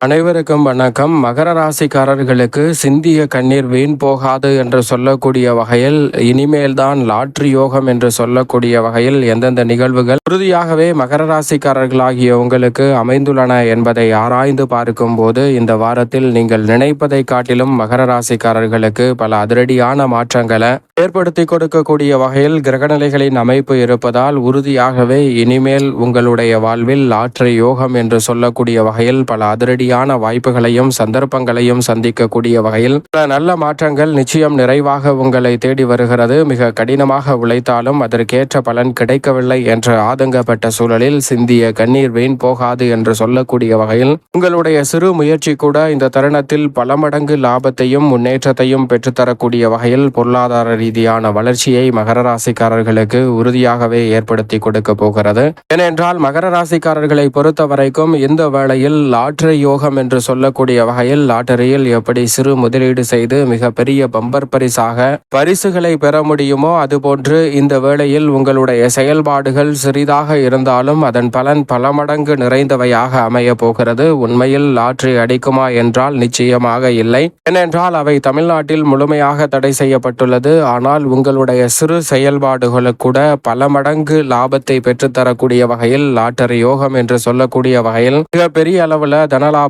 அனைவருக்கும் வணக்கம். மகர ராசிக்காரர்களுக்கு சிந்திய கண்ணீர் வீண் போகாது என்று சொல்லக்கூடிய வகையில் இனிமேல் தான் லாட்ரி யோகம் என்று சொல்லக்கூடிய வகையில் எந்தெந்த நிகழ்வுகள் உறுதியாகவே மகர ராசிக்காரர்களாகிய உங்களுக்கு அமைந்துள்ளன என்பதை ஆராய்ந்து பார்க்கும்போது இந்த வாரத்தில் நீங்கள் நினைப்பதை காட்டிலும் மகர ராசிக்காரர்களுக்கு பல அதிரடியான மாற்றங்களை ஏற்படுத்தி கொடுக்கக்கூடிய வகையில் கிரகநிலைகளின் அமைப்பு இருப்பதால் உறுதியாகவே இனிமேல் உங்களுடைய வாழ்வில் லாட்ரி யோகம் என்று சொல்லக்கூடிய வகையில் பல அதிரடி மாதிரியான வாய்ப்புகளையும் சந்தர்ப்பங்களையும் சந்திக்கக்கூடிய வகையில் நல்ல மாற்றங்கள் நிச்சயம் நிறைவாக உங்களை தேடி வருகிறது. மிக கடினமாக உழைத்தாலும் அதற்கேற்ற பலன் கிடைக்கவில்லை என்று ஆதங்கப்பட்ட சூழலில் சிந்திய கண்ணீர் வீண் போகாது என்று சொல்லக்கூடிய வகையில் உங்களுடைய சிறு முயற்சி கூட இந்த தருணத்தில் பல மடங்கு லாபத்தையும் முன்னேற்றத்தையும் பெற்றுத்தரக்கூடிய வகையில் பொருளாதார ரீதியான வளர்ச்சியை மகர ராசிக்காரர்களுக்கு உறுதியாகவே ஏற்படுத்தி கொடுக்க போகிறது. ஏனென்றால் மகர ராசிக்காரர்களை பொறுத்த வரைக்கும் இந்த வேளையில் லாட்டரி யோகம் என்று சொல்லக்கூடிய வகையில் லாட்டரியில் எப்படி சிறு முதலீடு செய்து மிகப்பெரிய பம்பர் பரிசாக பரிசுகளை பெற முடியுமோ அதுபோன்று இந்த வேளையில் உங்களுடைய செயல்பாடுகள் சிறிதாக இருந்தாலும் அதன் பலன் பல மடங்கு நிறைந்தவையாக அமைய போகிறது. உண்மையில் லாட்டரி அடிக்குமா என்றால் நிச்சயமாக இல்லை. ஏனென்றால் அவை தமிழ்நாட்டில் முழுமையாக தடை செய்யப்பட்டுள்ளது. ஆனால் உங்களுடைய சிறு செயல்பாடுகளுக்கு கூட பல மடங்கு லாபத்தை பெற்றுத்தரக்கூடிய வகையில் லாட்டரி யோகம் என்று சொல்லக்கூடிய வகையில் மிக பெரிய அளவில்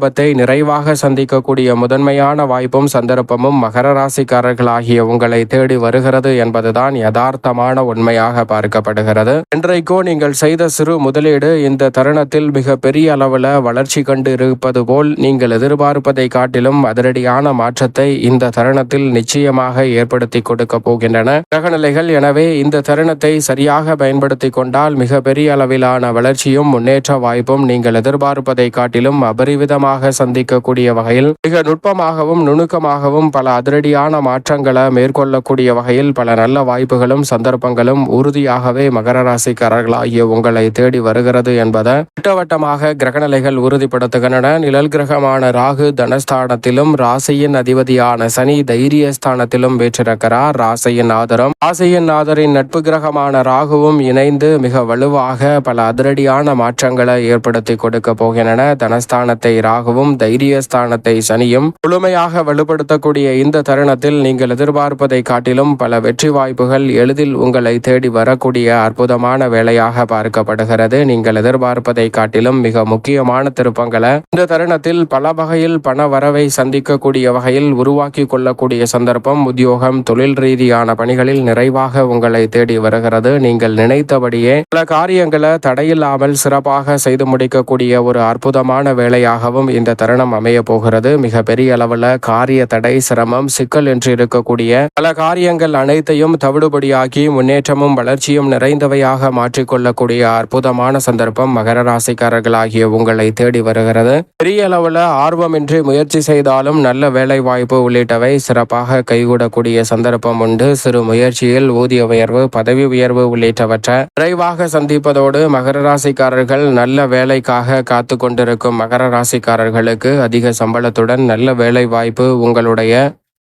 லாபத்தை நிறைவாக சந்திக்கக்கூடிய முதன்மையான வாய்ப்பும் சந்தர்ப்பமும் மகர ராசிக்காரர்களாகிய உங்களை தேடி வருகிறது என்பதுதான் யதார்த்தமான உண்மையாக பார்க்கப்படுகிறது. இன்றைக்கோ நீங்கள் செய்த சிறு முதலீடு இந்த தருணத்தில் மிக பெரிய அளவில் வளர்ச்சி கண்டு இருப்பது போல் நீங்கள் எதிர்பார்ப்பதை காட்டிலும் அதிரடியான மாற்றத்தை இந்த தருணத்தில் நிச்சயமாக ஏற்படுத்தி கொடுக்க போகின்றன. கிரகநிலைகள் எனவே இந்த தருணத்தை சரியாக பயன்படுத்தி கொண்டால் மிக பெரிய அளவிலான வளர்ச்சியும் முன்னேற்ற வாய்ப்பும் நீங்கள் எதிர்பார்ப்பதை காட்டிலும் அபரிவிதமாக சந்திக்கக்கூடிய வகையில் மிக நுட்பமாகவும் நுணுக்கமாகவும் பல அதிரடியான மாற்றங்களை மேற்கொள்ளக்கூடிய வகையில் பல நல்ல வாய்ப்புகளும் சந்தர்ப்பங்களும் உறுதியாகவே மகர ராசிக்காரர்களாகிய உங்களை தேடி வருகிறது என்பதை திட்டவட்டமாக கிரகநிலைகள் உறுதிப்படுத்துகின்றன. நிழல் கிரகமான ராகு தனஸ்தானத்திலும் ராசியின் அதிபதியான சனி தைரிய ஸ்தானத்திலும் வீற்றிருக்கிறார். ராசியின் ஆதரம் ராசியின் ஆதரின் நட்பு கிரகமான ராகுவும் இணைந்து மிக வலுவாக பல அதிரடியான மாற்றங்களை ஏற்படுத்தி கொடுக்க போகின்றன. தனஸ்தானத்தை ராகு தைரிய தைரியஸ்தானத்தை சனியும் முழுமையாக வலுப்படுத்தக்கூடிய இந்த தருணத்தில் நீங்கள் எதிர்பார்ப்பதை காட்டிலும் பல வெற்றி வாய்ப்புகள் எளிதில் உங்களை தேடி வரக்கூடிய அற்புதமான வேலையாக பார்க்கப்படுகிறது. நீங்கள் எதிர்பார்ப்பதை காட்டிலும் மிக முக்கியமான திருப்பங்களை இந்த தருணத்தில் பல வகையில் பண வரவை சந்திக்கக்கூடிய வகையில் உருவாக்கி கொள்ளக்கூடிய சந்தர்ப்பம் உத்தியோகம் தொழில் ரீதியான பணிகளில் நிறைவாக உங்களை தேடி வருகிறது. நீங்கள் நினைத்தபடியே பல காரியங்களை தடையில்லாமல் சிறப்பாக செய்து முடிக்கக்கூடிய ஒரு அற்புதமான வேலையாகவும் இந்த தருணம் அமைய போகிறது. மிக பெரிய அளவில் காரிய தடை சிரமம் சிக்கல் என்று இருக்கக்கூடிய பல காரியங்கள் அனைத்தையும் தவிடுபடியாகி முன்னேற்றமும் வளர்ச்சியும் நிறைந்தவையாக மாற்றிக்கொள்ளக்கூடிய அற்புதமான சந்தர்ப்பம் மகர ராசிக்காரர்களாகிய உங்களை தேடி வருகிறது. பெரிய அளவில் ஆர்வமின்றி முயற்சி செய்தாலும் நல்ல வேலை வாய்ப்பு உள்ளிட்டவை சிறப்பாக கைகூடக்கூடிய சந்தர்ப்பம் உண்டு. சிறு முயற்சியில் ஊதிய உயர்வு பதவி உயர்வு உள்ளிட்டவற்றை விரைவாக சந்திப்பதோடு மகர ராசிக்காரர்கள் நல்ல வேலைக்காக காத்து கொண்டிருக்கும் மகர வேலைக்காரர்களுக்கு அதிக சம்பளத்துடன் நல்ல வேலை வாய்ப்பு உங்களுடைய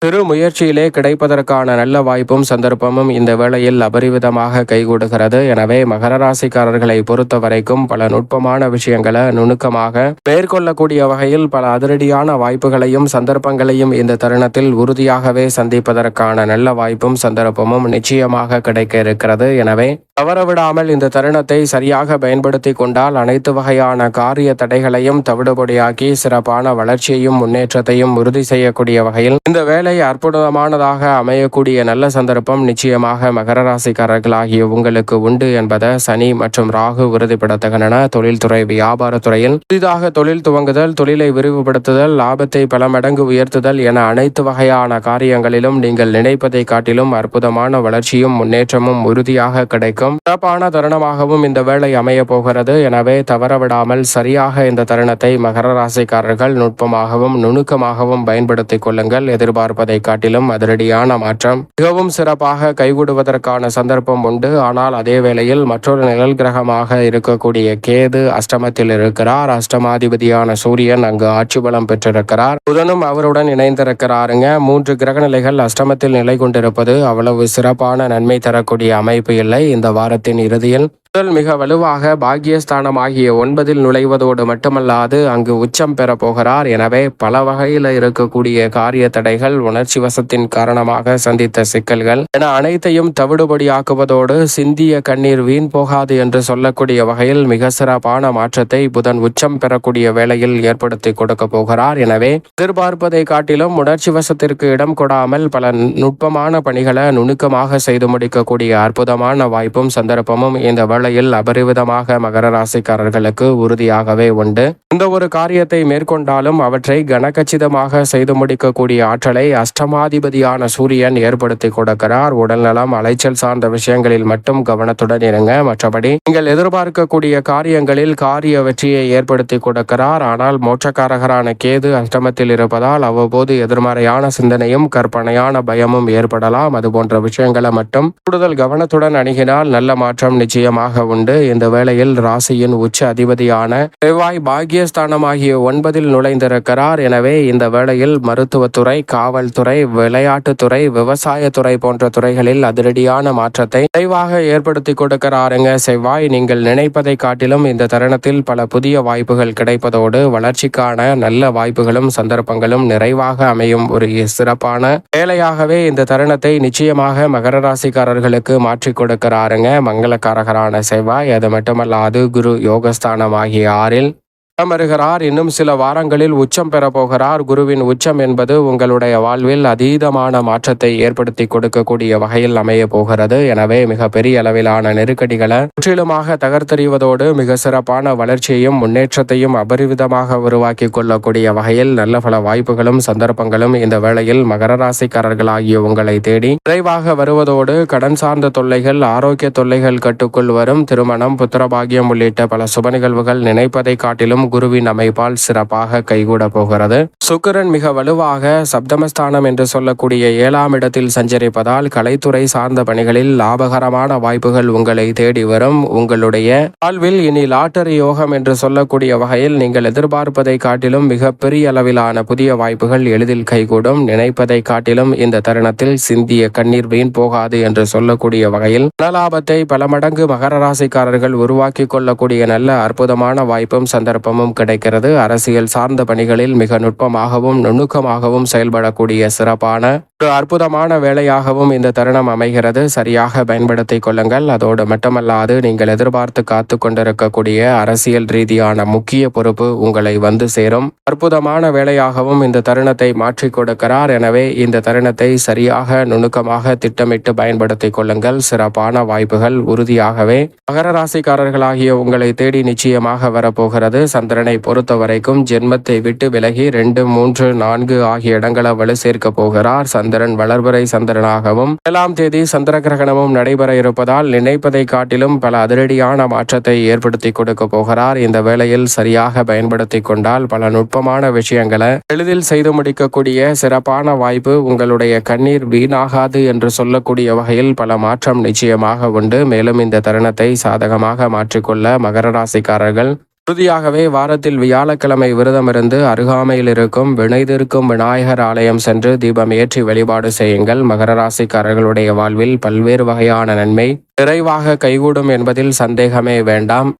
சிறு முயற்சியிலே கிடைப்பதற்கான நல்ல வாய்ப்பும் சந்தர்ப்பமும் இந்த வேளையில் அபரிவிதமாக கைகூடுகிறது. எனவே மகர ராசிக்காரர்களை பொறுத்த வரைக்கும் பல நுட்பமான விஷயங்களை நுணுக்கமாக மேற்கொள்ளக்கூடிய வகையில் பல அதிரடியான வாய்ப்புகளையும் சந்தர்ப்பங்களையும் இந்த தருணத்தில் உறுதியாகவே சந்திப்பதற்கான நல்ல வாய்ப்பும் சந்தர்ப்பமும் நிச்சயமாக கிடைக்க இருக்கிறது. எனவே தவறவிடாமல் இந்த தருணத்தை சரியாக பயன்படுத்தி கொண்டால் அனைத்து வகையான காரிய தடைகளையும் தவிடுபடியாக்கி சிறப்பான வளர்ச்சியையும் முன்னேற்றத்தையும் உறுதி செய்யக்கூடிய வகையில் இந்த வேலை அற்புதமானதாக அமையக்கூடிய நல்ல சந்தர்ப்பம் நிச்சயமாக மகர ராசிக்காரர்களாகிய உங்களுக்கு உண்டு என்பதை சனி மற்றும் ராகு உறுதிப்படுத்துகின்றன. தொழில்துறை வியாபாரத்துறையில் புதிதாக தொழில் துவங்குதல் தொழிலை விரிவுபடுத்துதல் லாபத்தை பல மடங்கு உயர்த்துதல் என அனைத்து வகையான காரியங்களிலும் நீங்கள் நினைப்பதை காட்டிலும் அற்புதமான வளர்ச்சியும் முன்னேற்றமும் உறுதியாக கிடைக்கும். சிறப்பான தருணமாகவும் இந்த வேலை அமைய போகிறது. எனவே தவறவிடாமல் சரியாக இந்த தருணத்தை மகர ராசிக்காரர்கள் நுட்பமாகவும் நுணுக்கமாகவும் பயன்படுத்திக் கொள்ளுங்கள். எதிர்பார்ப்பு எதிர்பார்ப்பதை காட்டிலும் அதிரடியான மாற்றம் மிகவும் சிறப்பாக கைகூடுவதற்கான சந்தர்ப்பம் உண்டு. ஆனால் அதே வேளையில் மற்றொரு நிழல் கிரகமாக இருக்கக்கூடிய கேது அஷ்டமத்தில் இருக்கிறார். அஷ்டமாதிபதியான சூரியன் அங்கு ஆட்சி பலம் பெற்றிருக்கிறார். புதனும் அவருடன் இணைந்திருக்கிறாருங்க. மூன்று கிரகநிலைகள் அஷ்டமத்தில் நிலை கொண்டிருப்பது அவ்வளவு சிறப்பான நன்மை தரக்கூடிய அமைப்பு இல்லை. இந்த வாரத்தின் இறுதியில் முதல் மிக வலுவாக பாக்கியஸ்தானம் ஆகிய ஒன்பதில் நுழைவதோடு மட்டுமல்லாது அங்கு உச்சம் பெற போகிறார். எனவே பல வகையில் இருக்கக்கூடிய காரிய தடைகள் உணர்ச்சி வசத்தின் காரணமாக சந்தித்த சிக்கல்கள். என அனைத்தையும் தவிடுபடியாக்குவதோடு சிந்திய கண்ணீர் வீண் போகாது என்று சொல்லக்கூடிய வகையில் மிக சிறப்பான மாற்றத்தை புதன் உச்சம் பெறக்கூடிய வேளையில் ஏற்படுத்தி கொடுக்க போகிறார். எனவே எதிர்பார்ப்பதை காட்டிலும் உணர்ச்சி வசத்திற்கு இடம் கொடாமல் பல நுட்பமான பணிகளை நுணுக்கமாக செய்து முடிக்கக்கூடிய அற்புதமான வாய்ப்பும் சந்தர்ப்பமும் இந்த வேளையில் அபரிவிதமாக மகர ராசிக்காரர்களுக்கு உறுதியாகவே உண்டு. இந்த ஒரு காரியத்தை மேற்கொண்டாலும் அவற்றை கனகச்சிதமாக செய்து முடிக்கக்கூடிய ஆற்றலை அஷ்டமாதிபதியான சூரியன் ஏற்படுத்தி கொடுக்கிறார். உடல்நலம் அலைச்சல் சார்ந்த விஷயங்களில் மட்டும் கவனத்துடன் இருங்க. மற்றபடி நீங்கள் எதிர்பார்க்கக்கூடிய காரியங்களில் காரிய வெற்றியை ஏற்படுத்தி கொடுக்கிறார். ஆனால் மோட்சக்காரகரான கேது அஷ்டமத்தில் இருப்பதால் அவ்வப்போது எதிர்மறையான சிந்தனையும் கற்பனையான பயமும் ஏற்படலாம். அது போன்ற விஷயங்களை மட்டும் கூடுதல் கவனத்துடன் அணுகினால் நல்ல மாற்றம் நிச்சயமாக உண்டு. இந்த வேளையில் ராசியின் உச்ச அதிபதியான செவ்வாய் பாக்கியஸ்தானமாகிய ஒன்பதில் நுழைந்திருக்கிறார். எனவே இந்த வேளையில் மருத்துவத்துறை காவல்துறை விளையாட்டுத்துறை விவசாயத்துறை போன்ற துறைகளில் அதிரடியான மாற்றத்தை விரைவாக ஏற்படுத்தி கொடுக்கிறாருங்க செவ்வாய். நீங்கள் நினைப்பதை காட்டிலும் இந்த தருணத்தில் பல புதிய வாய்ப்புகள் கிடைப்பதோடு வளர்ச்சிக்கான நல்ல வாய்ப்புகளும் சந்தர்ப்பங்களும் நிறைவாக அமையும். ஒரு சிறப்பான வேலையாகவே இந்த தருணத்தை நிச்சயமாக மகர ராசிக்காரர்களுக்கு மாற்றிக் கொடுக்கிறாருங்க. மங்களக்காரகரான செய்வாய் அது மட்டுமல்லாது குரு யோகஸ்தானம் ஆகிய ஆறில் அமருகிறார் இன்னும் சில வாரங்களில் உச்சம் பெற போகிறார். குருவின் உச்சம் என்பது உங்களுடைய வாழ்வில் அதீதமான மாற்றத்தை ஏற்படுத்தி கொடுக்கக்கூடிய வகையில் அமைய போகிறது. எனவே மிக பெரிய அளவிலான நெருக்கடிகளை முற்றிலுமாக தகர்த்தெறிவதோடு மிக சிறப்பான வளர்ச்சியையும் முன்னேற்றத்தையும் அபரிவிதமாக உருவாக்கி கொள்ளக்கூடிய வகையில் நல்ல பல வாய்ப்புகளும் சந்தர்ப்பங்களும் இந்த வேளையில் மகர ராசிக்காரர்களாகிய உங்களை தேடி விரைவாக வருவதோடு கடன் சார்ந்த தொல்லைகள் ஆரோக்கிய தொல்லைகள் கட்டுக்குள் வரும். திருமணம் புத்திரபாகியம் உள்ளிட்ட பல சுப நிகழ்வுகள் நினைப்பதை காட்டிலும் குருவின் அமைப்பால் சிறப்பாக கைகூட போகிறது. சுக்கிரன் மிக வலுவாக சப்தமஸ்தானம் என்று சொல்லக்கூடிய ஏழாம் இடத்தில் சஞ்சரிப்பதால் கலைத்துறை சார்ந்த பணிகளில் லாபகரமான வாய்ப்புகள் உங்களை தேடி வரும். உங்களுடைய வாழ்வில் இனி லாட்டரி யோகம் என்று சொல்லக்கூடிய வகையில் நீங்கள் எதிர்பார்ப்பதை காட்டிலும் மிக பெரிய அளவிலான புதிய வாய்ப்புகள் எளிதில் கைகூடும். நினைப்பதை காட்டிலும் இந்த தருணத்தில் சிந்திய கண்ணீர் வீண் போகாது என்று சொல்லக்கூடிய வகையில் பணலாபத்தை பல மடங்கு மகர ராசிக்காரர்கள் உருவாக்கி கொள்ளக்கூடிய நல்ல அற்புதமான வாய்ப்பும் சந்தர்ப்பம் சந்தர்ப்பமும் கிடைக்கிறது. அரசியல் சார்ந்த பணிகளில் மிக நுட்பமாகவும் நுணுக்கமாகவும் செயல்படக்கூடிய சிறப்பான ஒரு அற்புதமான வேலையாகவும் இந்த தருணம் அமைகிறது. சரியாக பயன்படுத்திக் கொள்ளுங்கள். அதோடு மட்டுமல்லாது நீங்கள் எதிர்பார்த்து காத்து கொண்டிருக்கக்கூடிய அரசியல் ரீதியான முக்கிய பொறுப்பு உங்களை வந்து சேரும். அற்புதமான வேலையாகவும் இந்த தருணத்தை மாற்றி கொடுக்கிறார். எனவே இந்த தருணத்தை சரியாக நுணுக்கமாக திட்டமிட்டு பயன்படுத்திக் கொள்ளுங்கள். சிறப்பான வாய்ப்புகள் உறுதியாகவே. மகர ராசிக்காரர்களாகிய உங்களை தேடி நிச்சயமாக வரப்போகிறது. சந்திரனை பொறுத்த வரைக்கும் ஜென்மத்தை விட்டு விலகி ரெண்டு மூன்று நான்கு ஆகிய இடங்களை வலு சேர்க்க போகிறார். சந்திரன் வளர்பறை சந்திரனாகவும் ஏழாம் தேதி சந்திர கிரகணமும் நடைபெற இருப்பதால் நினைப்பதை காட்டிலும் பல அதிரடியான மாற்றத்தை ஏற்படுத்தி கொடுக்க போகிறார். இந்த வேளையில் சரியாக பயன்படுத்தி கொண்டால் பல நுட்பமான விஷயங்களை எளிதில் செய்து முடிக்கக்கூடிய சிறப்பான வாய்ப்பு உங்களுடைய கண்ணீர் வீணாகாது என்று சொல்லக்கூடிய வகையில் பல மாற்றம் நிச்சயமாக உண்டு. மேலும் இந்த தருணத்தை சாதகமாக மாற்றிக்கொள்ள மகர ராசிக்காரர்கள் உறுதியாகவே வாரத்தில் வியாழக்கிழமை விரதமிருந்து அருகாமையில் இருக்கும் வினைதிருக்கும் விநாயகர் ஆலயம் சென்று தீபம் ஏற்றி வழிபாடு செய்யுங்கள். மகர ராசிக்காரர்களுடைய வாழ்வில் பல்வேறு வகையான நன்மை. நிறைவாக கைகூடும் என்பதில் சந்தேகமே வேண்டாம்.